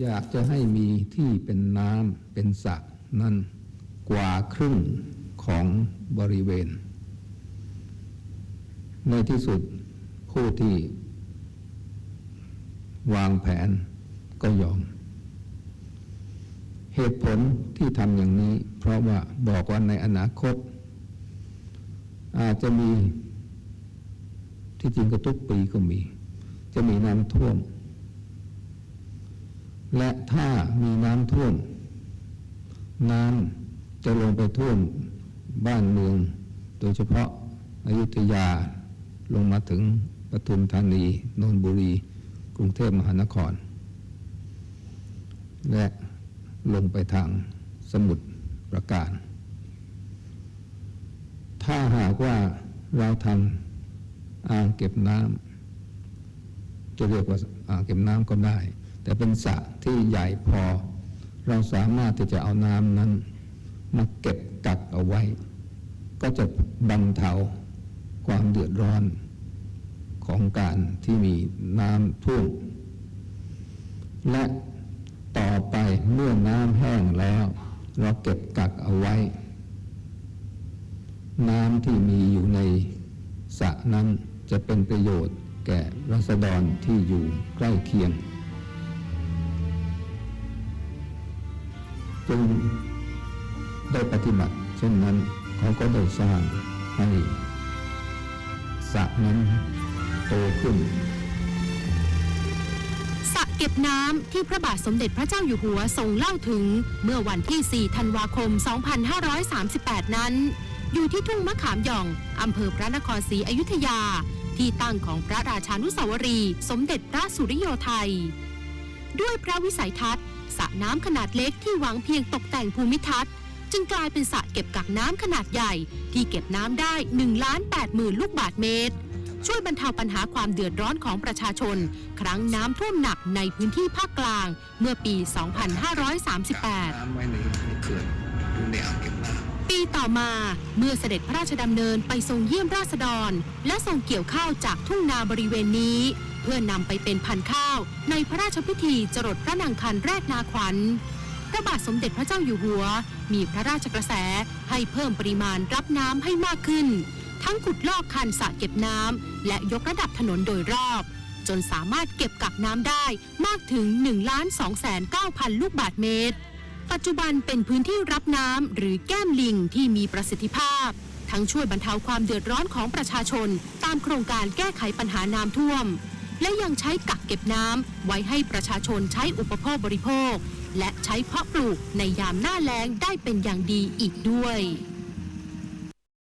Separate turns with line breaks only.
อยากจะให้มีที่เป็นน้ำเป็นสระนั้นกว่าครึ่งของบริเวณ ในที่สุดผู้ที่ วางแผนก็ยอม เหตุผลที่ทำอย่างนี้ เพราะว่าบอกว่าในอนาคต อาจจะมีที่จริงก็ทุกปีก็มี จะมีน้ำท่วม และถ้ามีน้ำท่วม น้ำจะลงไปท่วมบ้านเมือง โดยเฉพาะอายุธยาลงมาถึงปทุมธานีนนทบุรี กรุงเทพมหานคร และลงไปทางสมุทรปราการ ถ้าหากว่าเราทำอ่างเก็บน้ำจะเรียกว่าอ่างเก็บน้ำก็ได้ แต่เป็นสระที่ใหญ่พอ เราสามารถที่จะเอาน้ำนั้นมาเก็บกักเอาไว้ ก็จะบรรเทาความเดือดร้อนของการที่มีน้ำท่วมและต่อไปเมื่อน้ำแห้งแล้ว เราเก็บกักเอาไว้ น้ำที่มีอยู่ในสระนั้นจะเป็นประโยชน์แก่รัษฎรที่อยู่ใกล้เคียง จึงได้ปฏิบัติ เช่นนั้นเขาก็ได้สร้างให้สระนั้นโตขึ้น
สระเก็บน้ำที่พระบาทสมเด็จพระเจ้าอยู่หัวทรงเล่าถึงเมื่อวันที่ 4 ธันวาคม 2538 นั้น อยู่ที่ทุ่งมะขามหย่องอำเภอพระนครศรีอยุธยา ที่ตั้งของพระราชานุสาวรี สมเด็จพระสุริโยไทย ด้วยพระวิสัยทัศน์ สระน้ำขนาดเล็กที่หวังเพียงตกแต่งภูมิทัศน์ จึงกลายเป็นสระเก็บกักน้ำขนาดใหญ่ ที่เก็บน้ำได้1ล้าน8หมื่นลูกบาทเมตร ช่วยบรรเทาปัญหาความเดือดร้อนของประชาชน ครั้งน้ำท่วมหนักในพื้นที่ภาคกลาง เมื่อปี 2538
น้ำไว้ในเขื่อนหรือในอ่างเก็บน้ำ
ปีต่อมาเมื่อเสด็จพระราชดำเนินไปทรงเยี่ยมราษฎร และทรงเกี่ยวข้าวจากทุ่งนาบริเวณนี้ เพื่อนำไปเป็นพันธุ์ข้าว ในพระราชพิธีจรดพระนางคันแรกนาขวัญ พระบาทสมเด็จพระเจ้าอยู่หัว มีพระราชกระแสให้เพิ่มปริมาณรับน้ำให้มากขึ้น ทั้งขุดลอกคันสระเก็บน้ำและยกระดับถนนโดยรอบ จนสามารถเก็บกักน้ำได้มากถึง1ล้าน2แสน9พันลูกบาทเมตร ปัจจุบันเป็นพื้นที่รับน้ำหรือแก้มลิงที่มีประสิทธิภาพ ทั้งช่วยบรรเทาความเดือดร้อนของประชาชน ตามโครงการแก้ไขปัญหาน้ำท่วม และยังใช้กักเก็บน้ำไว้ให้ประชาชนใช้อุปโภคบริโภค และใช้เพาะปลูกในยามหน้าแล้งได้เป็นอย่างดีอีกด้วย